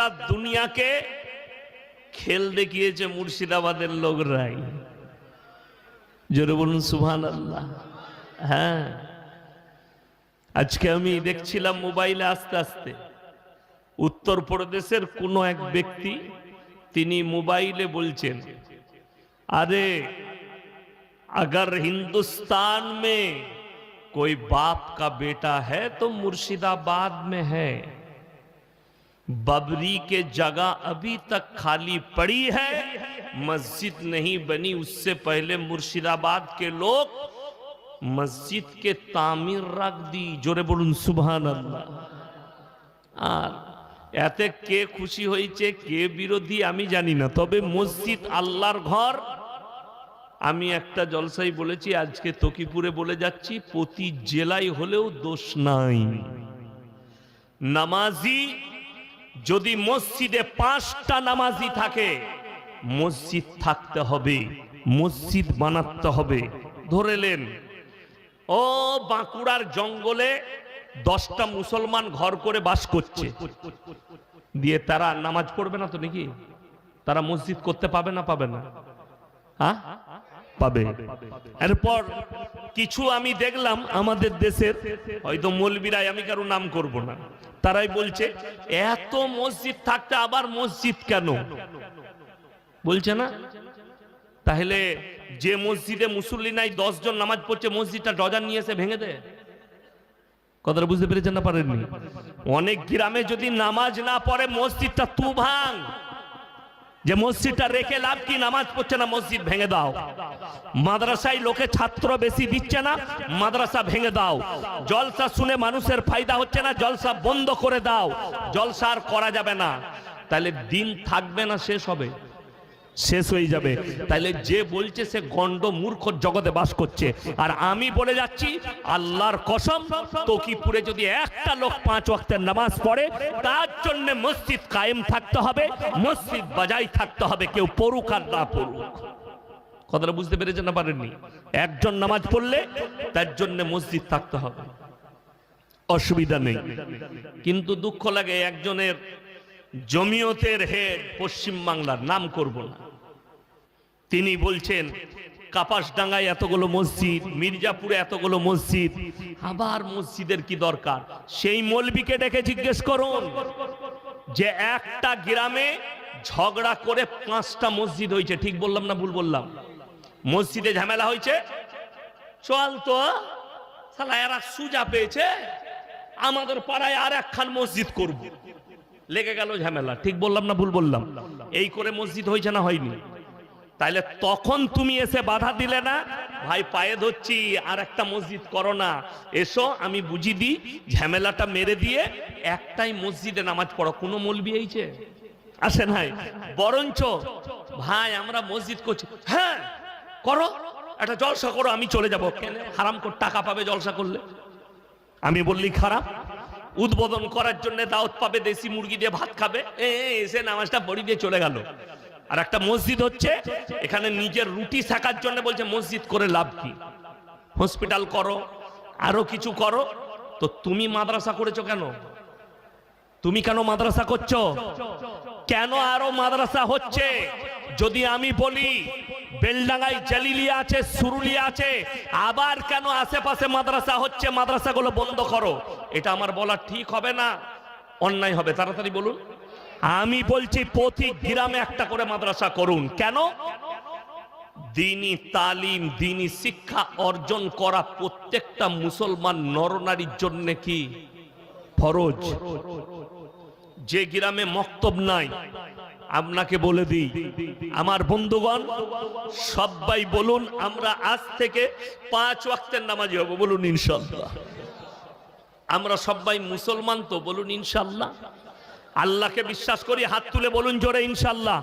গোটা দুনিয়াকে খেল দেখিয়েছে মুর্শিদাবাদের লোকরাই জোরে বলুন সুহান আল্লাহ হ্যাঁ আজকে আমি দেখছিলাম মোবাইলে আস্তে আস্তে উত্তরপ্রদেশের কোনো এক ব্যক্তি তিনি মোবাইলে বলছেন अरे अगर हिंदुस्तान में कोई बाप का बेटा है तो मुर्शिदाबाद में है बबरी के जगह अभी तक खाली पड़ी है मस्जिद नहीं बनी उससे पहले मुर्शिदाबाद के लोग मस्जिद के तामीर रख दी जोरे बोलून सुबहान अल्लाह আর এতে কে খুশি হয়েছে কে বিরোধী আমি জানি না তবে মসজিদ আল্লাহর ঘর আমি একটা জলসাই বলেছি আজকে তকিপুরে বলে যাচ্ছি প্রতি জেলায় হলেও দোষ নাই নামাজি যদি মসজিদে পাঁচটা নামাজি থাকে, মসজিদ থাকতে হবে, মসজিদ বানাতে হবে। ধরে ধরেলেন ও বাঁকুড়ার জঙ্গলে দশটা মুসলমান ঘর করে বাস করছে। দিয়ে তারা নামাজ পড়বে না তো নাকি? তারা মসজিদ করতে পাবে না পাবে না? হ্যাঁ পাবে। এরপর কিছু আমি দেখলাম আমাদের দেশের, হয়তো মলবিরাই আমি কারও নাম করব না, তারাই বলছে, এত মসজিদ থাকতে আবার মসজিদ কেন? বলছে না? তাহলে যে মসজিদে মুসল্লি নাই জন নামাজ পড়ছে, মসজিদটা ডজার নিয়ে এসে ভেঙে দেয়? কথাটা বুঝতে পেরেছেন না পারেননি? অনেক গ্রামে যদি নামাজ না পড়ে, মসজিদটা তু ভাঙ। যে মসজিদটা রেখে লাভ কি? নামাজ পড়ছে না, মসজিদ ভেঙে দাও। মাদ্রাসায় লোকে ছাত্র বেশি দিচ্ছে না, মাদ্রাসা ভেঙে দাও। জলসা শুনে মানুষের ফায়দা হচ্ছে না, জলসা বন্ধ করে দাও। জলসা আর করা যাবে না। তাহলে দিন থাকবে না, শেষ হবে। শেষ হয়ে যাবে। তাইলে যে বলছে সে গন্ড মূর্খ জগতে বাস করছে। আর আমি বলে যাচ্ছি, আল্লাহর কসম তকিপুরে যদি একটা লোক পাঁচ ওয়াক্তের নামাজ পড়ে, তার জন্য মসজিদ কায়েম থাকতে হবে, মসজিদ বাজাই থাকতে হবে, কেউ পড়ুক আর না পড়ুক। কথাটা বুঝতে পেরেছেন না পারেননি? একজন নামাজ পড়লে তার জন্য মসজিদ থাকতে হবে। অসুবিধা নেই। কিন্তু দুঃখ লাগে একজনের জমিয়তের হেড পশ্চিম বাংলার নাম করব না। তিনি বলছেন, কাপাসডাঙ্গায় এতগুলো মসজিদ, মির্জাপুরে এতগুলো মসজিদ, আবার মসজিদের কি দরকার? সেই মলবিকে ডেকে জিজ্ঞেস করুন যে একটা গ্রামে ঝগড়া করে পাঁচটা মসজিদ হয়েছে। ঠিক বললাম না ভুল বললাম? মসজিদে ঝামেলা হয়েছে? চল তো সালা এরা সুজা পেয়েছে। আমাদের পাড়ায় আর একখান মসজিদ করব। লেগে গেল ঝামেলা। ঠিক বললাম না ভুল বললাম? এই করে মসজিদ হয়েছে না হয়নি? তাইলে তখন তুমি এসে বাধা দিলে না? ভাই, পায়ে ধরছি, আর একটা মসজিদ করো না। এসো, আমি বুঝি দিই, ঝামেলাটা মেরে দিয়ে একটাই মসজিদে নামাজ পড়ো। কোনো মলবি এইছে? আসে নাই? বরঞ্চ, ভাই, আমরা মসজিদ করছি। হ্যাঁ করো। একটা জলসা করো, আমি চলে যাব। হারাম কর টাকা পাবে জলসা করলে? আমি বললি খারাপ। উদ্বোধন করার জন্য দাওয়াত পাবে, দেশি মুরগি দিয়ে ভাত খাবে। এসে নামাজটা পড়ি দিয়ে চলে গেল। আর একটা মসজিদ হচ্ছে, এখানে নিজের রুটি শাকার জন্য বলছে, মসজিদ করে লাভ কি? হসপিটাল করো, আরও কিছু করো। তো তুমি মাদ্রাসা করেছ কেন? তুমি কেন মাদ্রাসা করছ? কেন আরও মাদ্রাসা হচ্ছে? যদি আমি বলি বেলডাঙ্গায় জালিলিয়া আছে সুরুলিয়া আছে। আবার কেন আশেপাশে মাদ্রাসা হচ্ছে? মাদ্রাসাগুলো বন্ধ করো। এটা আমার বলা ঠিক হবে না, অন্যায় হবে। তাড়াতাড়ি বলুন। আমি বলছি, প্রতি গ্রামে একটা করে মাদ্রাসা করুন। কেন? দিনী তালিম, দিনী শিক্ষা অর্জন করা প্রত্যেকটা মুসলমান নরনারীর জন্য কি? ফরজ। যে গ্রামে মক্তব নাই আপনাকে বলে দিই, আমার বন্ধুগণ, সবাই বলুন আমরা আজ থেকে পাঁচ ওয়াক্তের নামাজি হব, বলুন ইনশাল্লাহ। আমরা সবাই মুসলমান তো, বলুন ইনশাল্লাহ। আল্লাহকে বিশ্বাস করি, হাত তুলে বলুন জোরে ইনশাল্লাহ।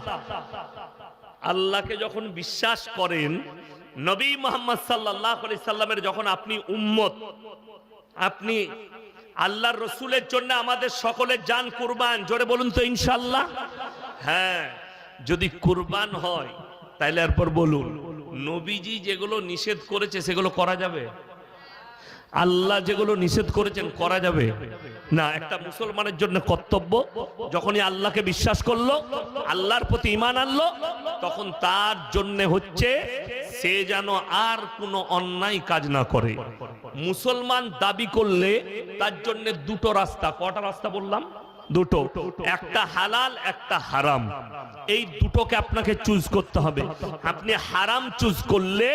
আল্লাহকে যখন বিশ্বাস করেন, নবী মোহাম্মদ সাল্লাহ সাল্লামের যখন আপনি উম্মত, আপনি আল্লাহর রসুলের জন্য আমাদের সকলের জান কুরবান, জোরে বলুন তো ইনশাল্লাহ। হ্যাঁ যদি কুরবান হয়, তাইলে এরপর বলুন, নবীজি যেগুলো নিষেধ করেছে, সেগুলো করা যাবে? আল্লাহ যেগুলো নিষেধ করেছেন, করা যাবে? না, একটা মুসলমানের জন্য কর্তব্য, যখনই আল্লাহকে বিশ্বাস করল, আল্লাহর প্রতি ইমান আনলো, তখন তার জন্য হচ্ছে, সে যেন আর কোনো অন্যায় কাজ না করে। মুসলমান দাবি করলে তার জন্য দুটো রাস্তা, কটা রাস্তা বললাম? দুটো, একটা হালাল, একটা হারাম। এই দুটোকে আপনাকে চুজ করতে হবে। আপনি হারাম চুজ করলে